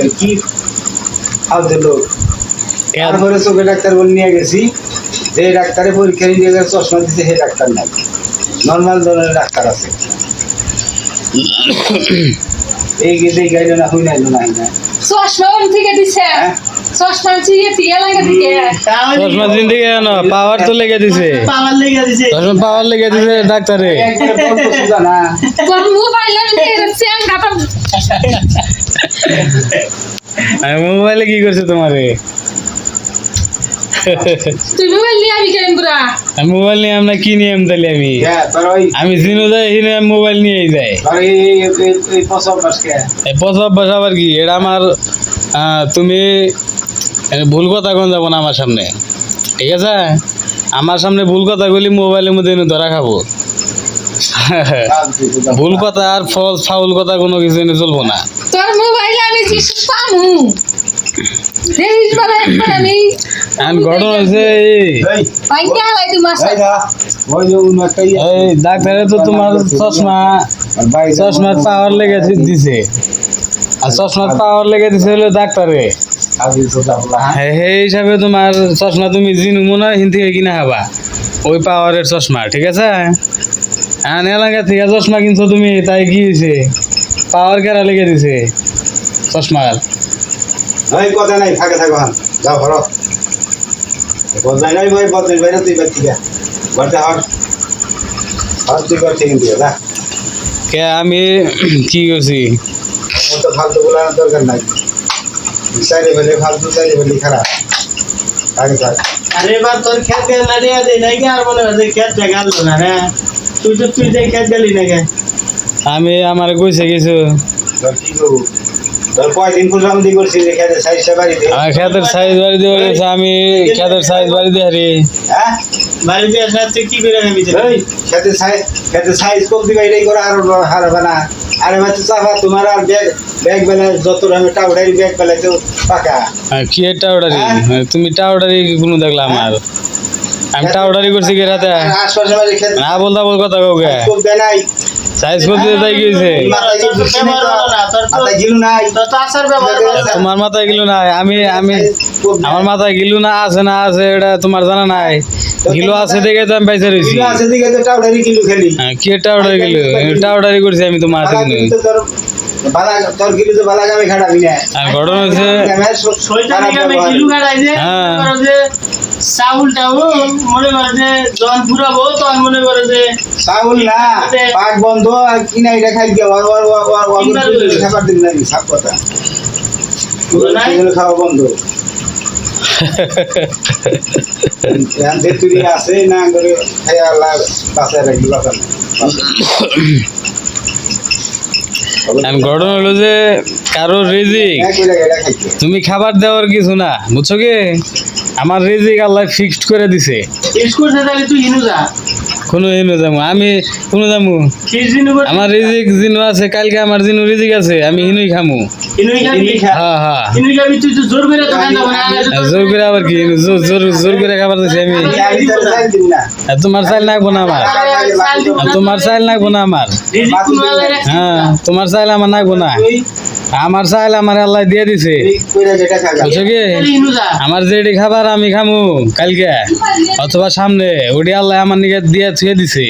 এর কি ফালতু লোক? তারপরে চোখে ডাক্তার বলে নিয়ে গেছি যে ডাক্তারে পরীক্ষা নিয়ে গেছে চশমা দিছে সেই ডাক্তার নাই। নর্মাল ধরনের ডাক্তার আছে। এই গেলে গাইল না হই নাই। না চশমা ওর থেকে দিছে। হ্যাঁ? চশমা চিয়ে দিয়ে লাগে দিকে। চশমা দিন থেকে না পাওয়ার তো লেগে দিছে। পাওয়ার লেগে দিছে। চশমা পাওয়ার লেগে দিছে ডাক্তারে। তোর মোবাইল কাটা আমি মোবাইলে কি করছে তোমারে? তুই মোবাইল নিয়ে আমি কেন বুড়া আমি মোবাইল নিয়ে আমরা কি নিয়ে আমি তাহলে আমি? হ্যাঁ আমি জিনো যাই হিনে মোবাইল নিয়েই যাই। এই এই পথ আবার কি? এটা আমার তুমি ভুল কথা কোন যাব না আমার সামনে? ঠিক আছে? আমার সামনে ভুল কথা বলি মোবাইলের মধ্যে এনে ধরা খাব। ভুল কথা আর ফল ফাউল কথা কোনো কিছু এনে চলবো না। তোর মোবাইল আমি কিছু পামু। ইয়ে। ডাক্তারে তো তোমার চশমা চশমার পাওয়ার লেগে দিছে। আর চশমার পাওয়ার লেগে দিছে হলো ডাক্তারে। বলা হ্যাঁ? হে- সেই হিসাবে তোমার চশমা তুমি জিনু মনে হয় থেকে কিনা হবা ওই পাওয়ারের চশমা ঠিক আছে? হ্যাঁ এলাকা থেকে চশমা কিনছো তুমি তাই কি হয়েছে? পাওয়ার কেরা লেগে দিছে? চশমার। ওই কথা নাই ফাঁকে থাকো হান। যাও ঘর। বদলাই নাই ভাই বদলাই বাইরে তুই ব্যক্তি যা। ঘরতে হর হর তুই ঘর থেকে দিয়ে যা। কে আমি কি করছি? আমার তো ফালতু বলার দরকার নাই। চাইলে ফেলে ফালতু চাইলে ফেলে খারাপ। আগে থাক। আরে এবার তোর খেত গেল রে দে নাই কি আর মনে হয় যে খেত গেল না রে। তুই তো তুই যে খেত গেলি না কে আমি আমার কইছে কিছু। তোর কি করব? খেতের সাইজ বাড়ি দিয়ে গেছে আমি খেতের সাইজ বাড়ি দিয়ে হারি। হ্যাঁ? আসলে তুই কি করে সাইজ খেতে সাইজ কম দিবা এটাই করে আর হারবে না। আরে ভাই চাপা তোমার আর ব্যাগ ব্যাগ বেলা যত রকমের টাউডারি ব্যাগ বেলা তো পাকা। আর কি এর টাউডারি? তুমি টাউডারি কোনো দেখলা আমার আমি টাউডারি করছি কি রাতে? আর না বলতা বল কথা দেয় নাই সাইজ করতে তাই কি মাথায় গিলু নাই করো না। তোমার মাথায় গিলু না আমি আমি আমার মাথায় গিলু না আছে না আছে এটা তোমার জানা নাই। গিলু আছে দেখে তো আমি পাইছে রয়েছি গিলু আছে দিকে তো টাউডারি গিলু খেলি। হ্যাঁ, কি টাউডারি গিলু? টাউডারি করছি আমি তোমার হাতে বালা কিনে গিলু তো তোর বালা তোর গিলু তো বালা গামে খাটাবি না। আর ঘটনা হচ্ছে চাউল টাউল মনে করো যে জন পুরাবো তখন মনে করো যে চাউল না পাক বন্ধ আর কিনা এটা খাই দিয়ে ওর ওর ওর ওর ওর খাবার দিন নাই সব কথা। খাওয়া বন্ধ। আছে না করে খাই আল্লাহ বাঁচায় রাখি কথা না আর ঘটনা হলো যে কারও রিজিক। তুমি খাবার দেওয়ার কিছু না বুঝছ কি? আমার রিজিক আল্লাহ ফিক্সড করে দিছে। কোনো এনে যাব আমি কোনো যাব আমার রিজিক জিনু আছে কালকে আমার জিনু রিজিক আছে আমি হিনুই খামু। হ্যাঁ হ্যাঁ। তো জোর করে আবার কি? জোর জোর জোর করে খাবার দিছি আমি। তোমার চাইল নাকবো না আমার? তোমার চাইল নাকবো না আমার? হ্যাঁ তোমার চাইল আমার নাকবো না আমার চাইল আমার আল্লাহ দিয়ে দিছে। বুঝছ কি? আমার যেটি খাবার আমি খামু কালকে অথবা সামনে ওটি আল্লাহ আমার নিকে দিয়ে থুয়ে দিছে।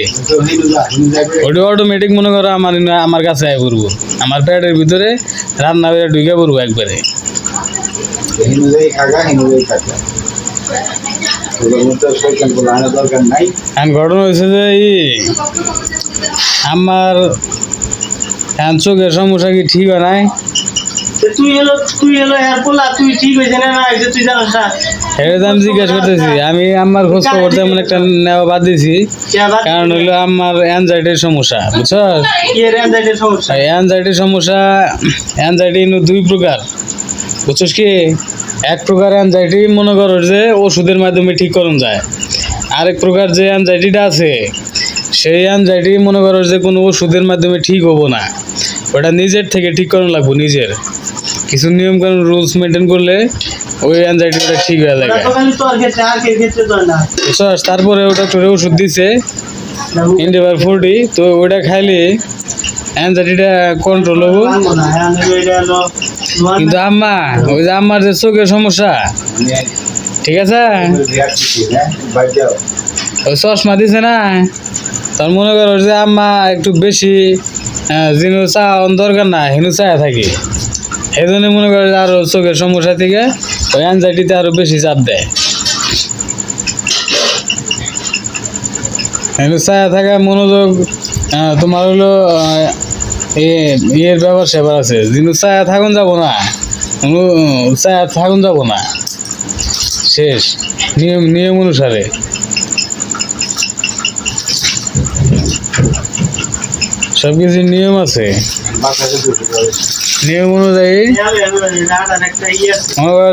ওটি অটোমেটিক মনে করো আমার আমার কাছে আয় পড়ব। আমার পেটের ভিতরে রান্না করে ঢুকে পড়ব একবারে। এখন ঘটনা হয়েছে যে ই আমার এখন চোখের সমস্যা কি ঠিক হয় নাই? তুই এলো তুই এলো এর তুই ঠিক হয়েছে না না তুই জানোস না? এটা আমি জিজ্ঞেস করতেছি। আমি আমার খোঁজ খবর তেমন একটা নেওয়া বাদ দিছি। কে আবার কারণ হইল আমার অ্যানজাইটির সমস্যা বুঝছ? কি সমস্যা। সমস্যা দুই প্রকার বুঝছিস কি? এক প্রকার অ্যানজাইটি মনে করো যে ওষুধের মাধ্যমে ঠিক করুন যায়। আরেক প্রকার যে অ্যানজাইটিটা আছে সেই অ্যানজাইটি মনে করো যে কোনো ওষুধের মাধ্যমে ঠিক হব না। ওটা নিজের থেকে ঠিক করানো লাগবো নিজের। কিছু নিয়ম কানুন রুলস মেনটেন করলে ওই অ্যানজাইটিটা ঠিক হয়ে যাবে। তোর তোর তারপরে ওটা করে ওষুধ দিছে ইন্ডিভার ফোরটি তো ওটা খাইলে অ্যাংজাইটিটা কন্ট্রোল হব। কিন্তু আম্মা, ওই যে আম্মার যে চোখের সমস্যা, ঠিক আছে? ওই চশমা দিছে না? তার মনে করো যে আম্মা একটু বেশি জিনু চা দরকার না, হেনু চায়া থাকি। সেই জন্য মনে করো যে আরও চোখের সমস্যা থেকে ওই অ্যাংজাইটিতে আরও বেশি চাপ দেয়। হেনু চায়া থাকা মনোযোগ তোমার হলো এ- ইয়ের ব্যাপার সেবার আছে। জিনু চায়া থাকুন যাব না চায়া থাকুন যাব না। শেষ, নিয়ম নিয়ম অনুসারে। সব কিছু নিয়ম আছে। নিয়ম অনুযায়ী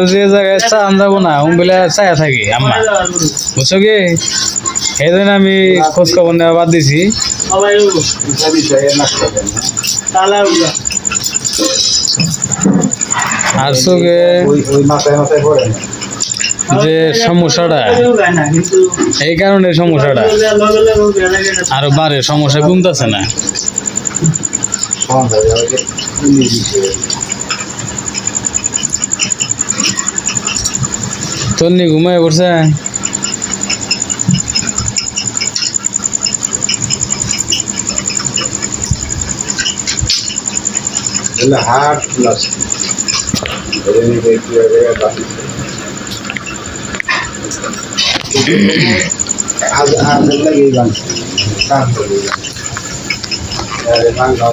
যে জায়গায় চা যাব না ওমবেলা চায়া থাকি, আম্মা। বুঝছ কি? এই জন্য আমি খোঁজ খবর নেওয়া বাদ দিছি। আর না। যে সমস্যাটা এই কারণে সমস্যাটা। আরও বাড়ে সমস্যা কমতেছে না। সন্ধ্যা যাওয়া যে উনি দিচ্ছে তোর নি ঘুমায় পড়ছে তাহলে হার্ট প্লাস আজ আজ লাগে গান কাজ করে আরে গান গাও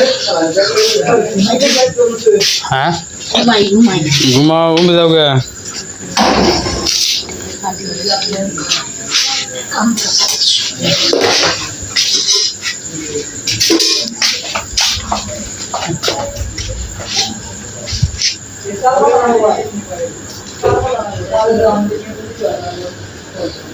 কি কর হ্যাঁ ঘুমাই ঘুমাই ঘুমাও ঘুমে যাও গে Thank